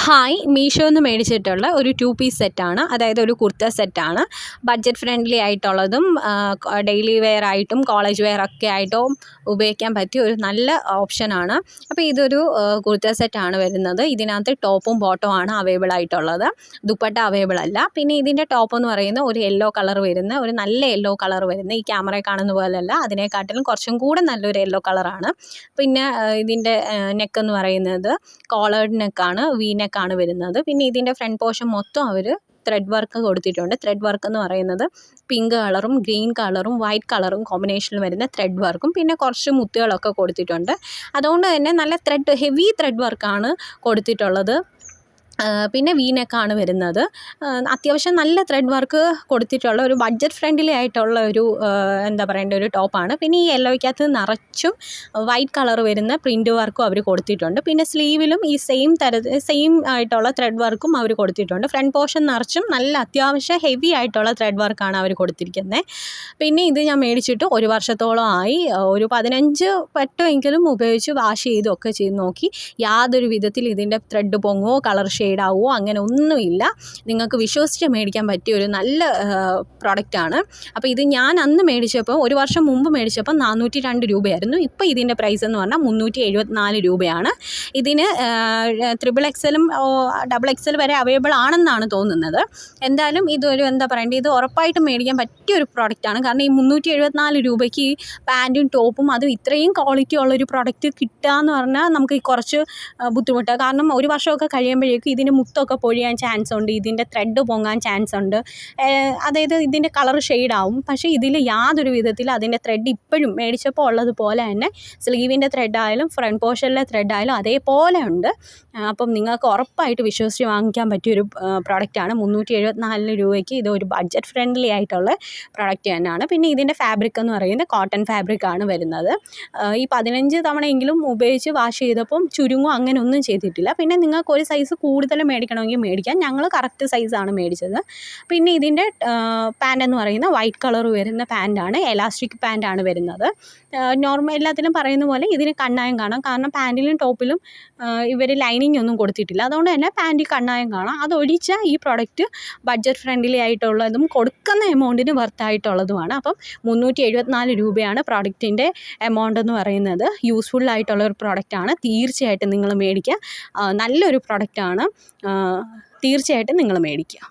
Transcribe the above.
Hi Meesho നിന്ന് മേടിച്ചിട്ടുള്ള ഒരു to piece സെറ്റാണ് അതായത് ഒരു കുർത്ത സെറ്റാണ് ബഡ്ജറ്റ് ഫ്രണ്ട്ലി ആയിട്ടുള്ളതും ഡെയിലി വെയർ ആയിട്ടും കോളേജ് വെയർ ഒക്കെ ആയിട്ടും ഉപയോഗിക്കാൻ പറ്റിയ ഒരു നല്ല ഓപ്ഷനാണ് അപ്പോൾ ഇതൊരു കുർത്ത സെറ്റാണ് വരുന്നത്. ഇതിനകത്ത് ടോപ്പും ബോട്ടവും ആണ് അവൈലബിൾ ആയിട്ടുള്ളത്. ദുപ്പട്ട അവൈലബിൾ അല്ല. പിന്നെ ഇതിന്റെ ടോപ്പ് എന്ന് പറയുന്നത് ഒരു യെല്ലോ കളർ വരുന്ന ഒരു നല്ല യെല്ലോ കളർ വരുന്ന ഈ ക്യാമറയിൽ കാണുന്ന പോലെയല്ല അതിനെക്കാട്ടിലും കുറച്ചും കൂടെ നല്ലൊരു യെല്ലോ കളറാണ് പിന്നെ ഇതിന്റെ നെക്ക് എന്ന് പറയുന്നത് കോളേർഡ് നെക്കാണ് വി നെക്കാണ് വരുന്നത്. പിന്നെ ഇതിന്റെ ഫ്രണ്ട് പോർഷൻ മൊത്തം അവർ ത്രെഡ് വർക്ക് കൊടുത്തിട്ടുണ്ട്. ത്രെഡ് വർക്ക് എന്ന് പറയുന്നത് പിങ്ക് കളറും ഗ്രീൻ കളറും വൈറ്റ് കളറും കോമ്പിനേഷനിൽ വരുന്ന ത്രെഡ് വർക്കും പിന്നെ കുറച്ച് മുത്തുകളൊക്കെ കൊടുത്തിട്ടുണ്ട്. അതുകൊണ്ട് തന്നെ നല്ല ത്രെഡ് ഹെവി ത്രെഡ് വർക്കാണ് കൊടുത്തിട്ടുള്ളത്. പിന്നെ വി നെക്കാണ് വരുന്നത് അത്യാവശ്യം നല്ല ത്രെഡ് വർക്ക് കൊടുത്തിട്ടുള്ള ഒരു ബഡ്ജറ്റ് ഫ്രണ്ട്ലി ആയിട്ടുള്ള ഒരു എന്താ പറയേണ്ട ഒരു ടോപ്പാണ് പിന്നെ ഈ യെല്ലോയ്ക്കകത്ത് നിറച്ചും വൈറ്റ് കളർ വരുന്ന പ്രിന്റ് വർക്കും അവർ കൊടുത്തിട്ടുണ്ട്. പിന്നെ സ്ലീവിലും ഈ സെയിം തര സെയിം ആയിട്ടുള്ള ത്രെഡ് വർക്കും അവർ കൊടുത്തിട്ടുണ്ട്. ഫ്രണ്ട് പോർഷൻ നിറച്ചും നല്ല അത്യാവശ്യം ഹെവി ആയിട്ടുള്ള ത്രെഡ് വർക്കാണ് അവർ കൊടുത്തിരിക്കുന്നത് പിന്നെ ഇത് ഞാൻ മേടിച്ചിട്ട് ഒരു വർഷത്തോളം ആയി. ഒരു പതിനഞ്ച് പറ്റുമെങ്കിലും ഉപയോഗിച്ച് വാഷ് ചെയ്തൊക്കെ ചെയ്ത് നോക്കി. യാതൊരു വിധത്തിൽ ഇതിന്റെ ത്രെഡ് പൊങ്ങോ കളർ ഷെയ്ഡ് ഷെയ്ഡാവുമോ അങ്ങനെ ഒന്നുമില്ല. നിങ്ങൾക്ക് വിശ്വസിച്ച് മേടിക്കാൻ പറ്റിയ ഒരു നല്ല പ്രൊഡക്റ്റാണ് അപ്പോൾ ഇത് ഞാൻ അന്ന് മേടിച്ചപ്പോൾ ഒരു വർഷം മുമ്പ് മേടിച്ചപ്പോൾ നാനൂറ്റി രണ്ട് രൂപയായിരുന്നു. ഇപ്പോൾ ഇതിന്റെ പ്രൈസ് എന്ന് പറഞ്ഞാൽ മുന്നൂറ്റി എഴുപത്തിനാല് രൂപയാണ്. ഇതിന് ത്രിബിൾ എക്സലും ഡബിൾ എക്സൽ വരെ അവൈലബിൾ ആണെന്നാണ് തോന്നുന്നത്. എന്തായാലും ഇതൊരു എന്താ പറയേണ്ടത്? ഇത് ഉറപ്പായിട്ടും മേടിക്കാൻ പറ്റിയ ഒരു പ്രോഡക്റ്റാണ് കാരണം ഈ മുന്നൂറ്റി എഴുപത്തിനാല് രൂപയ്ക്ക് പാന്റും ടോപ്പും അതും ഇത്രയും ക്വാളിറ്റി ഉള്ളൊരു പ്രോഡക്റ്റ് കിട്ടുക എന്ന് പറഞ്ഞാൽ നമുക്ക് കുറച്ച് ബുദ്ധിമുട്ടാണ് കാരണം ഒരു വർഷമൊക്കെ കഴിയുമ്പോഴേക്കും ഇതിന് മുത്തൊക്കെ പൊഴിയാൻ ചാൻസ് ഉണ്ട് ഇതിന്റെ ത്രെഡ് പൊങ്ങാൻ ചാൻസ് ഉണ്ട്. അതായത് ഇതിന്റെ കളർ ഷെയ്ഡാവും പക്ഷേ ഇതിൽ യാതൊരു വിധത്തിൽ അതിന്റെ ത്രെഡ് ഇപ്പോഴും മേടിച്ചപ്പോൾ ഉള്ളതുപോലെ തന്നെ സ്ലീവിന്റെ ത്രെഡായാലും ഫ്രണ്ട് പോർഷനിലെ ത്രെഡായാലും അതേപോലെ ഉണ്ട്. അപ്പം നിങ്ങൾക്ക് ഉറപ്പായിട്ട് വിശ്വസിച്ച് വാങ്ങിക്കാൻ പറ്റിയൊരു പ്രോഡക്റ്റാണ് മുന്നൂറ്റി എഴുപത്തിനാല് രൂപയ്ക്ക് ഇത് ഒരു ബഡ്ജറ്റ് ഫ്രണ്ട്ലി ആയിട്ടുള്ള പ്രോഡക്റ്റ് തന്നെയാണ്. പിന്നെ ഇതിന്റെ ഫാബ്രിക് എന്ന് പറയുന്നത് കോട്ടൺ ഫാബ്രിക് ആണ് വരുന്നത്. ഈ പതിനഞ്ച് തവണയെങ്കിലും ഉപയോഗിച്ച് വാഷ് ചെയ്തപ്പം ചുരുങ്ങും അങ്ങനെ ഒന്നും ചെയ്തിട്ടില്ല. പിന്നെ നിങ്ങൾക്ക് ഒരു സൈസ് കൂടുതൽ മേടിക്കണമെങ്കിൽ മേടിക്കാം. ഞങ്ങൾ കറക്റ്റ് സൈസാണ് മേടിച്ചത്. പിന്നെ ഇതിന്റെ പാന്റ് എന്ന് പറയുന്ന വൈറ്റ് കളർ വരുന്ന പാന്റാണ് എലാസ്റ്റിക് പാന്റാണ് വരുന്നത്. നോർമൽ എല്ലാത്തിലും പറയുന്ന പോലെ ഇതിന് കണ്ണായം കാണാം. കാരണം പാന്റിലും ടോപ്പിലും ഇവർ ലൈനിങ് ഒന്നും കൊടുത്തിട്ടില്ല. അതുകൊണ്ട് തന്നെ പാന്റിൽ കണ്ണായം കാണാം. അതൊഴിച്ചാൽ ഈ പ്രോഡക്റ്റ് ബഡ്ജറ്റ് ഫ്രണ്ട്ലി ആയിട്ടുള്ളതും കൊടുക്കുന്ന എമൗണ്ടിന് വർത്തായിട്ടുള്ളതുമാണ് അപ്പം മുന്നൂറ്റി എഴുപത്തിനാല് രൂപയാണ് പ്രോഡക്റ്റിന്റെ എമൗണ്ട് എന്ന് പറയുന്നത്. യൂസ്ഫുൾ ആയിട്ടുള്ള ഒരു പ്രോഡക്റ്റാണ് തീർച്ചയായിട്ടും നിങ്ങൾ മേടിക്കുക. നല്ലൊരു പ്രോഡക്റ്റാണ് തീർച്ചയായിട്ടും നിങ്ങൾ മേടിക്കുക.